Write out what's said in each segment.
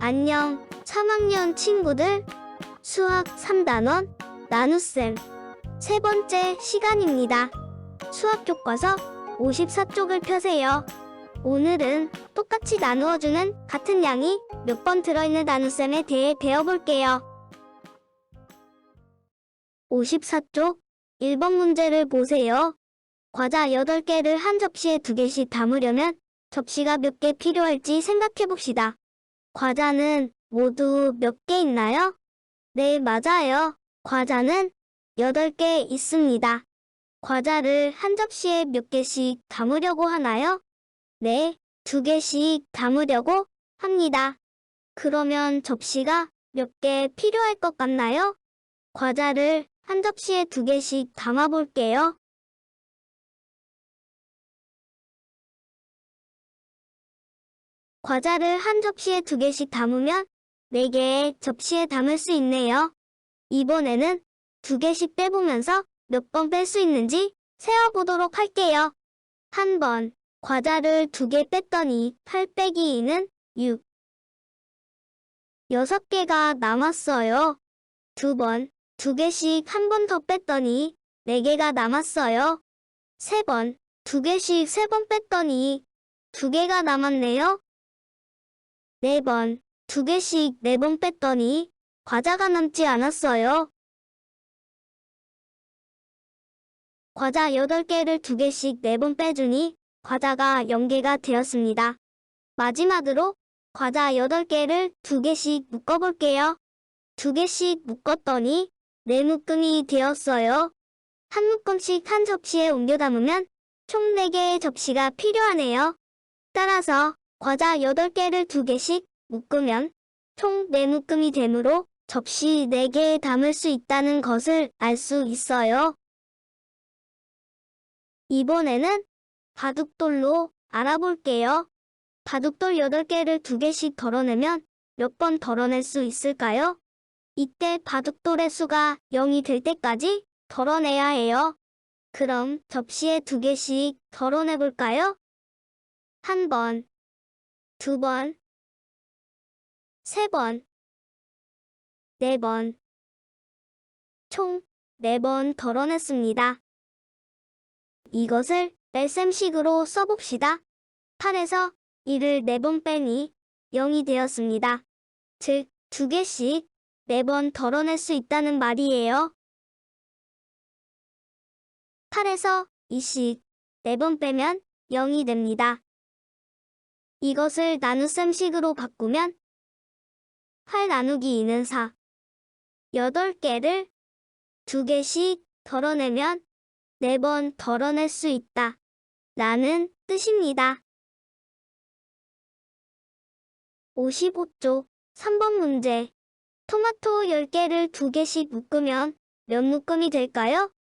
안녕, 3학년 친구들. 수학 3단원 나눗셈 세 번째 시간입니다. 수학 교과서 54쪽을 펴세요. 오늘은 똑같이 나누어주는 같은 양이 몇 번 들어있는 나눗셈에 대해 배워볼게요. 54쪽 1번 문제를 보세요. 과자 8개를 한 접시에 2개씩 담으려면 접시가 몇 개 필요할지 생각해 봅시다. 과자는 모두 몇 개 있나요? 네, 맞아요. 과자는 8개 있습니다. 과자를 한 접시에 몇 개씩 담으려고 하나요? 네, 2개씩 담으려고 합니다. 그러면 접시가 몇 개 필요할 것 같나요? 과자를 한 접시에 2개씩 담아 볼게요. 과자를 한 접시에 2개씩 담으면 4개의 접시에 담을 수 있네요. 이번에는 2개씩 빼보면서 몇 번 뺄 수 있는지 세어보도록 할게요. 한 번, 과자를 2개 뺐더니 8 빼기 2는 6. 6개가 남았어요. 두 번, 2개씩 한 번 더 뺐더니 4개가 남았어요. 세 번, 2개씩 3번 뺐더니 2개가 남았네요. 네 번, 두 개씩 네 번 뺐더니 과자가 남지 않았어요. 과자 8개를 두 개씩 네번 빼주니 과자가 0개가 되었습니다. 마지막으로 과자 8개를 두 개씩 묶어볼게요. 두 개씩 묶었더니 네 묶음이 되었어요. 한 묶음씩 한 접시에 옮겨 담으면 총 4개의 접시가 필요하네요. 따라서 과자 8개를 2개씩 묶으면 총 4묶음이 되므로 접시 4개에 담을 수 있다는 것을 알 수 있어요. 이번에는 바둑돌로 알아볼게요. 바둑돌 8개를 2개씩 덜어내면 몇 번 덜어낼 수 있을까요? 이때 바둑돌의 수가 0이 될 때까지 덜어내야 해요. 그럼 접시에 2개씩 덜어내볼까요? 한 번, 두 번, 세 번, 네 번, 총 네 번 덜어냈습니다. 이것을 뺄셈식으로 써봅시다. 8에서 1을 4번 빼니 0이 되었습니다. 즉, 두 개씩 4번 덜어낼 수 있다는 말이에요. 8에서 2씩 4번 빼면 0이 됩니다. 이것을 나눗셈식으로 바꾸면 8 나누기 2는 4. 8개를 2개씩 덜어내면 4번 덜어낼 수 있다. 라는 뜻입니다. 55쪽 3번 문제. 토마토 10개를 2개씩 묶으면 몇 묶음이 될까요?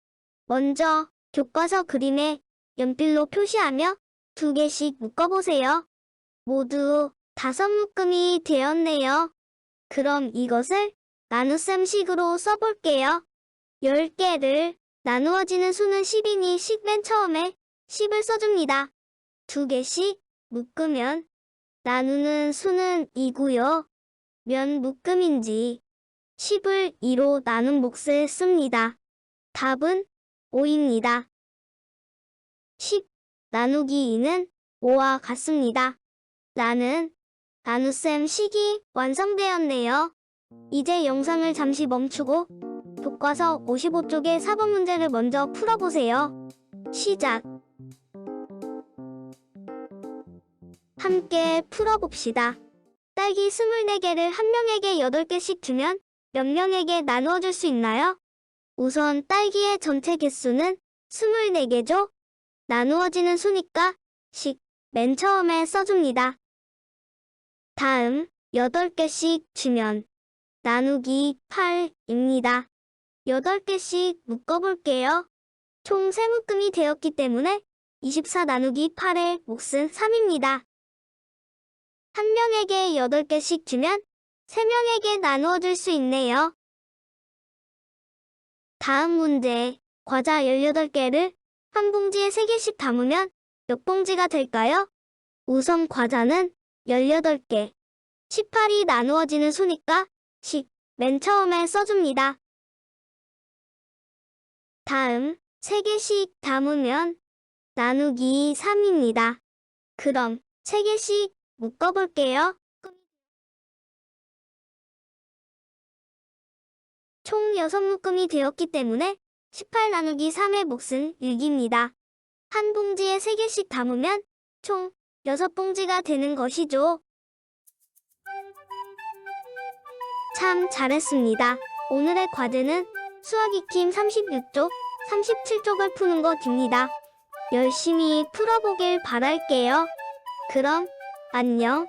먼저 교과서 그림에 연필로 표시하며 2개씩 묶어보세요. 모두 다섯 묶음이 되었네요. 그럼 이것을 나눗셈식으로 써볼게요. 10개를 나누어지는 수는 10이니 10 맨 처음에 10을 써줍니다. 두 개씩 묶으면 나누는 수는 2고요. 몇 묶음인지 10을 2로 나눈 몫을 씁니다. 답은 5입니다. 10 나누기 2는 5와 같습니다. 라는 나눗셈 식이 완성되었네요. 이제 영상을 잠시 멈추고 교과서 55쪽의 4번 문제를 먼저 풀어보세요. 시작. 함께 풀어봅시다. 딸기 24개를 한 명에게 8개씩 주면 몇 명에게 나누어 줄 수 있나요? 우선 딸기의 전체 개수는 24개죠? 나누어지는 수니까 식 맨 처음에 써줍니다. 다음 8개씩 주면 나누기 8입니다. 8개씩 묶어볼게요. 총 3묶음이 되었기 때문에 24 나누기 8의 몫은 3입니다. 한 명에게 8개씩 주면 3명에게 나누어 줄 수 있네요. 다음 문제. 과자 18개를 한 봉지에 3개씩 담으면 몇 봉지가 될까요? 우선 과자는 18개, 18이 나누어지는 수니까 10 맨 처음에 써줍니다. 다음 3개씩 담으면 나누기 3입니다. 그럼 3개씩 묶어볼게요. 총 6묶음이 되었기 때문에 18 나누기 3의 몫은 6입니다. 한 봉지에 3개씩 담으면 총 6봉지가 되는 것이죠. 참 잘했습니다. 오늘의 과제는 수학 익힘 36쪽, 37쪽을 푸는 것입니다. 열심히 풀어보길 바랄게요. 그럼 안녕.